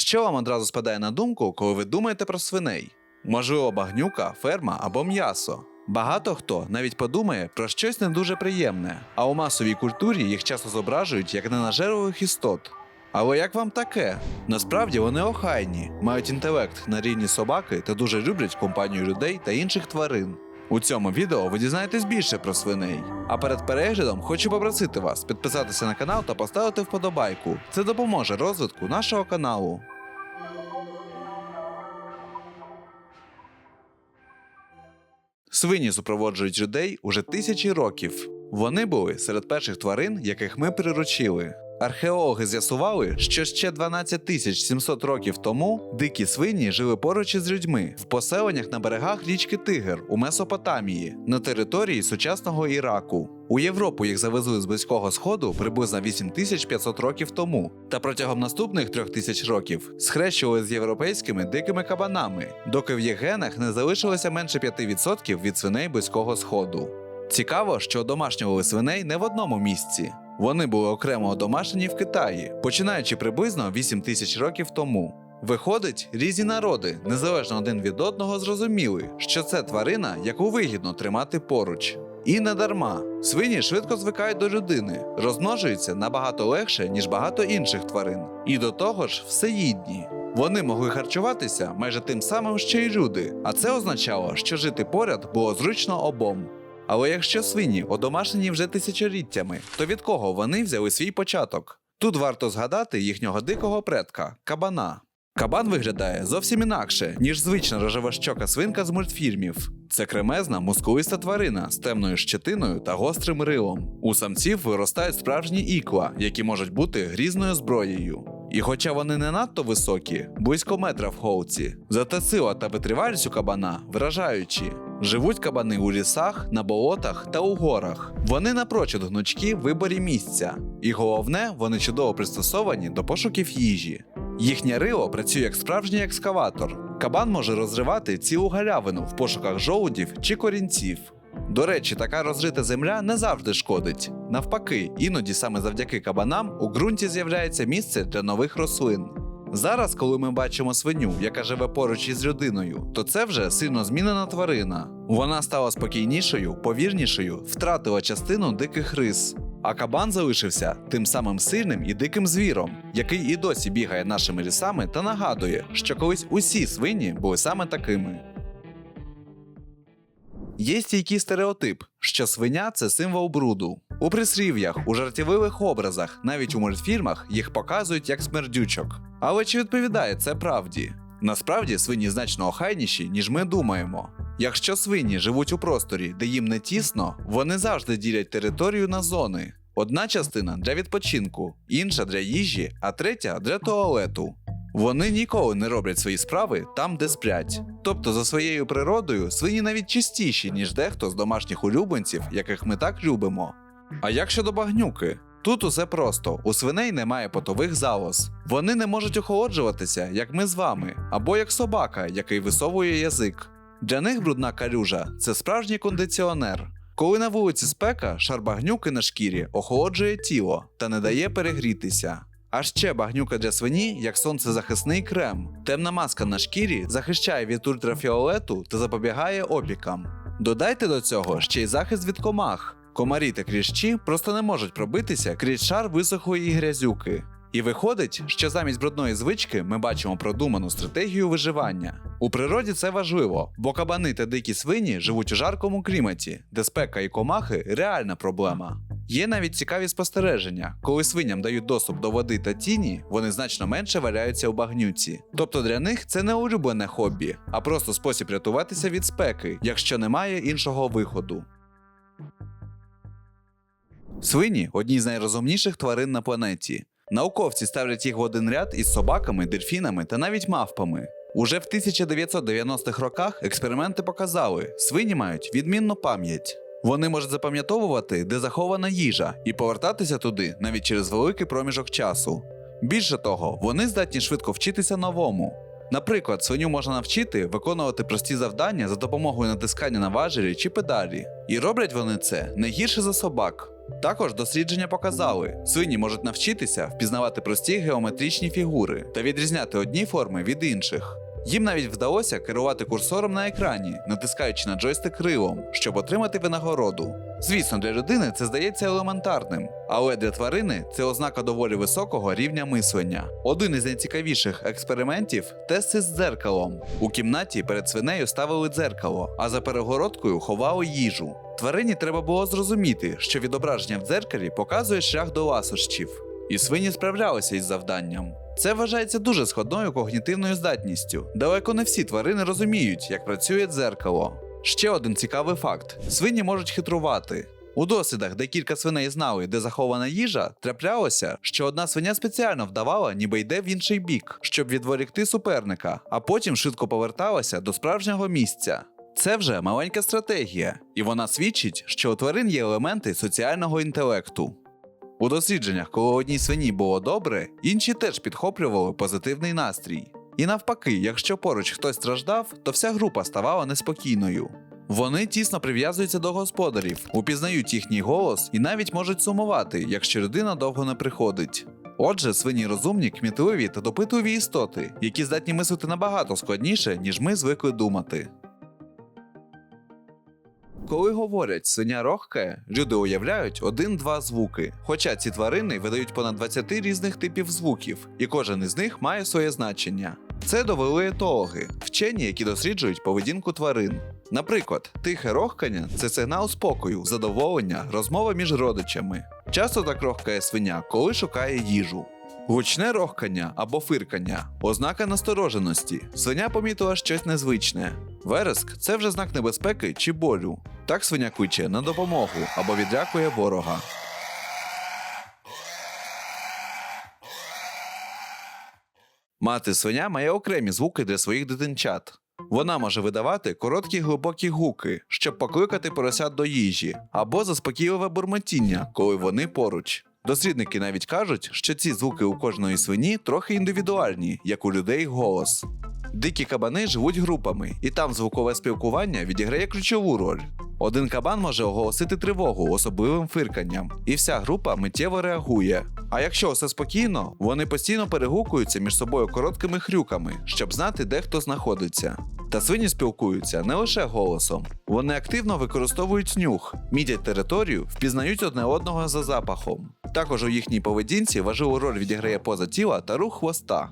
Що вам одразу спадає на думку, коли ви думаєте про свиней? Можливо, багнюка, ферма або м'ясо. Багато хто навіть подумає про щось не дуже приємне, а у масовій культурі їх часто зображують як ненажерливих істот. Але як вам таке? Насправді вони охайні, мають інтелект на рівні собаки та дуже люблять компанію людей та інших тварин. У цьому відео ви дізнаєтесь більше про свиней. А перед переглядом хочу попросити вас підписатися на канал та поставити вподобайку. Це допоможе розвитку нашого каналу. Свині супроводжують людей уже тисячі років. Вони були серед перших тварин, яких ми приручили. Археологи з'ясували, що ще 12 тисяч 700 років тому дикі свині жили поруч із людьми в поселеннях на берегах річки Тигр у Месопотамії на території сучасного Іраку. У Європу їх завезли з близького сходу приблизно 8500 років тому, та протягом наступних трьох тисяч років схрещували з європейськими дикими кабанами, доки в їх генах не залишилося менше 5% від свиней близького сходу. Цікаво, що домашнювали свиней не в одному місці. Вони були окремо одомашнені в Китаї, починаючи приблизно 8 тисяч років тому. Виходить, різні народи, незалежно один від одного, зрозуміли, що це тварина, яку вигідно тримати поруч. І не дарма. Свині швидко звикають до людини, розмножуються набагато легше, ніж багато інших тварин. І до того ж, всеїдні. Вони могли харчуватися майже тим самим, що й люди, а це означало, що жити поряд було зручно обом. Але якщо свині одомашнені вже тисячоліттями, то від кого вони взяли свій початок? Тут варто згадати їхнього дикого предка кабана. Кабан виглядає зовсім інакше, ніж звична рожевощока свинка з мультфільмів. Це кремезна, мускулиста тварина з темною щетиною та гострим рилом. У самців виростають справжні ікла, які можуть бути грізною зброєю. І хоча вони не надто високі, близько метра в холці, зате сила та витривалість у кабана вражаючі. Живуть кабани у лісах, на болотах та у горах. Вони напрочуд гнучкі в виборі місця. І головне, вони чудово пристосовані до пошуків їжі. Їхнє рило працює як справжній екскаватор. Кабан може розривати цілу галявину в пошуках жолудів чи корінців. До речі, така розрита земля не завжди шкодить. Навпаки, іноді саме завдяки кабанам у ґрунті з'являється місце для нових рослин. Зараз, коли ми бачимо свиню, яка живе поруч із людиною, то це вже сильно змінена тварина. Вона стала спокійнішою, повірнішою, втратила частину диких рис. А кабан залишився тим самим сильним і диким звіром, який і досі бігає нашими лісами та нагадує, що колись усі свині були саме такими. Є стійкий стереотип, що свиня це символ бруду. У прислів'ях, у жартівливих образах, навіть у мультфільмах їх показують як смердючок. Але чи відповідає це правді? Насправді свині значно охайніші, ніж ми думаємо. Якщо свині живуть у просторі, де їм не тісно, вони завжди ділять територію на зони. Одна частина для відпочинку, інша для їжі, а третя для туалету. Вони ніколи не роблять свої справи там, де сплять. Тобто, за своєю природою, свині навіть чистіші, ніж дехто з домашніх улюбленців, яких ми так любимо. А як щодо багнюки? Тут усе просто: у свиней немає потових залоз. Вони не можуть охолоджуватися, як ми з вами, або як собака, який висовує язик. Для них брудна калюжа це справжній кондиціонер. Коли на вулиці спека, шар багнюки на шкірі охолоджує тіло та не дає перегрітися. А ще багнюка для свині як сонцезахисний крем. Темна маска на шкірі захищає від ультрафіолету та запобігає опікам. Додайте до цього ще й захист від комах. Комарі та кліщі просто не можуть пробитися крізь шар висохлої грязюки. І виходить, що замість брудної звички ми бачимо продуману стратегію виживання. У природі це важливо, бо кабани та дикі свині живуть у жаркому кліматі, де спека і комахи реальна проблема. Є навіть цікаві спостереження, коли свиням дають доступ до води та тіні, вони значно менше валяються у багнюці. Тобто для них це не улюблене хобі, а просто спосіб рятуватися від спеки, якщо немає іншого виходу. Свині одні з найрозумніших тварин на планеті. Науковці ставлять їх в один ряд із собаками, дельфінами та навіть мавпами. Уже в 1990-х роках експерименти показали, свині мають відмінну пам'ять. Вони можуть запам'ятовувати, де захована їжа, і повертатися туди навіть через великий проміжок часу. Більше того, вони здатні швидко вчитися новому. Наприклад, свиню можна навчити виконувати прості завдання за допомогою натискання на важелі чи педалі. І роблять вони це не гірше за собак. Також дослідження показали, свині можуть навчитися впізнавати прості геометричні фігури та відрізняти одні форми від інших. Їм навіть вдалося керувати курсором на екрані, натискаючи на джойстик крилом, щоб отримати винагороду. Звісно, для людини це здається елементарним, але для тварини це ознака доволі високого рівня мислення. Один із найцікавіших експериментів тест із дзеркалом. У кімнаті перед свинею ставили дзеркало, а за перегородкою ховали їжу. Тварині треба було зрозуміти, що відображення в дзеркалі показує шлях до ласощів. І свині справлялися із завданням. Це вважається дуже сходною когнітивною здатністю. Далеко не всі тварини розуміють, як працює дзеркало. Ще один цікавий факт: свині можуть хитрувати. У дослідах, де кілька свиней знали, де захована їжа, траплялося, що одна свиня спеціально вдавала, ніби йде в інший бік, щоб відволікти суперника, а потім швидко поверталася до справжнього місця. Це вже маленька стратегія, і вона свідчить, що у тварин є елементи соціального інтелекту. У дослідженнях, коли одній свині було добре, інші теж підхоплювали позитивний настрій. І навпаки, якщо поруч хтось страждав, то вся група ставала неспокійною. Вони тісно прив'язуються до господарів, упізнають їхній голос і навіть можуть сумувати, якщо людина довго не приходить. Отже, свині розумні, кмітливі та допитливі істоти, які здатні мислити набагато складніше, ніж ми звикли думати. Коли говорять свиня рохкає, люди уявляють один-два звуки. Хоча ці тварини видають понад 20 різних типів звуків, і кожен із них має своє значення. Це довели етологи, вчені, які досліджують поведінку тварин. Наприклад, тихе рохкання це сигнал спокою, задоволення, розмова між родичами. Часто так рохкає свиня, коли шукає їжу. Гучне рохкання або фиркання ознака настороженості. Свиня помітила щось незвичне. Вереск це вже знак небезпеки чи болю. Так свиня кличе на допомогу або відлякує ворога. Мати свиня має окремі звуки для своїх дитинчат. Вона може видавати короткі глибокі гуки, щоб покликати поросят до їжі, або заспокійливе бурмотіння, коли вони поруч. Дослідники навіть кажуть, що ці звуки у кожної свині трохи індивідуальні, як у людей голос. Дикі кабани живуть групами, і там звукове спілкування відіграє ключову роль. Один кабан може оголосити тривогу особливим фирканням, і вся група миттєво реагує. А якщо все спокійно, вони постійно перегукуються між собою короткими хрюками, щоб знати, де хто знаходиться. Та свині спілкуються не лише голосом. Вони активно використовують нюх, мітять територію, впізнають одне одного за запахом. Також у їхній поведінці важливу роль відіграє поза тіла та рух хвоста.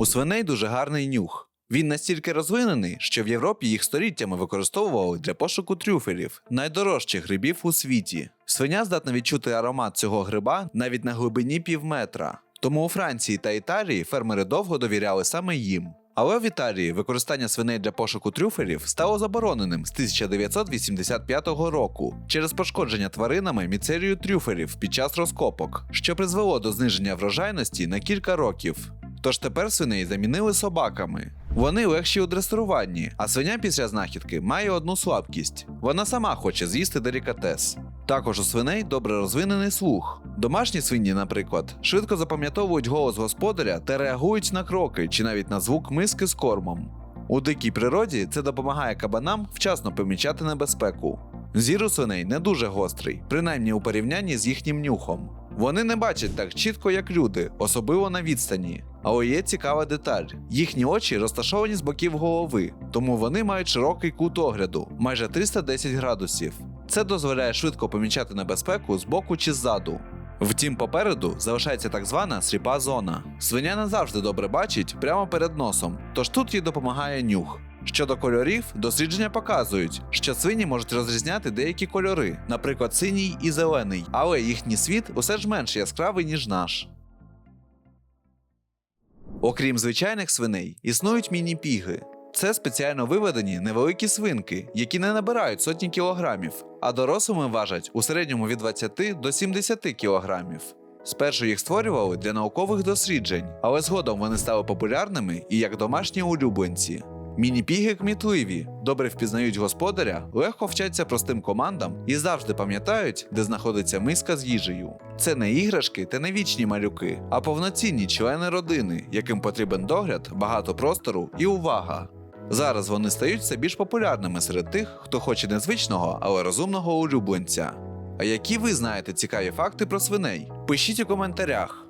У свиней дуже гарний нюх. Він настільки розвинений, що в Європі їх століттями використовували для пошуку трюфелів, найдорожчих грибів у світі. Свиня здатна відчути аромат цього гриба навіть на глибині півметра. Тому у Франції та Італії фермери довго довіряли саме їм. Але в Італії використання свиней для пошуку трюфелів стало забороненим з 1985 року через пошкодження тваринами міцерію трюфелів під час розкопок, що призвело до зниження врожайності на кілька років. Тож тепер свиней замінили собаками. Вони легші у дресируванні, а свиня після знахідки має одну слабкість: вона сама хоче з'їсти делікатес. Також у свиней добре розвинений слух. Домашні свині, наприклад, швидко запам'ятовують голос господаря та реагують на кроки чи навіть на звук миски з кормом. У дикій природі це допомагає кабанам вчасно помічати небезпеку. Зір у свиней не дуже гострий, принаймні у порівнянні з їхнім нюхом. Вони не бачать так чітко, як люди, особливо на відстані. Але є цікава деталь: їхні очі розташовані з боків голови, тому вони мають широкий кут огляду майже 310 градусів. Це дозволяє швидко помічати небезпеку з боку чи ззаду. Втім, попереду залишається так звана сліпа зона. Свиня не завжди добре бачить прямо перед носом, тож тут їй допомагає нюх. Щодо кольорів, дослідження показують, що свині можуть розрізняти деякі кольори, наприклад, синій і зелений, але їхній світ усе ж менш яскравий, ніж наш. Окрім звичайних свиней, існують міні-піги. Це спеціально виведені невеликі свинки, які не набирають сотні кілограмів, а дорослими важать у середньому від 20 до 70 кілограмів. Спершу їх створювали для наукових досліджень, але згодом вони стали популярними і як домашні улюбленці. Міні-піги кмітливі, добре впізнають господаря, легко вчаться простим командам і завжди пам'ятають, де знаходиться миска з їжею. Це не іграшки та не вічні малюки, а повноцінні члени родини, яким потрібен догляд, багато простору і увага. Зараз вони стають все більш популярними серед тих, хто хоче незвичного, але розумного улюбленця. А які ви знаєте цікаві факти про свиней? Пишіть у коментарях.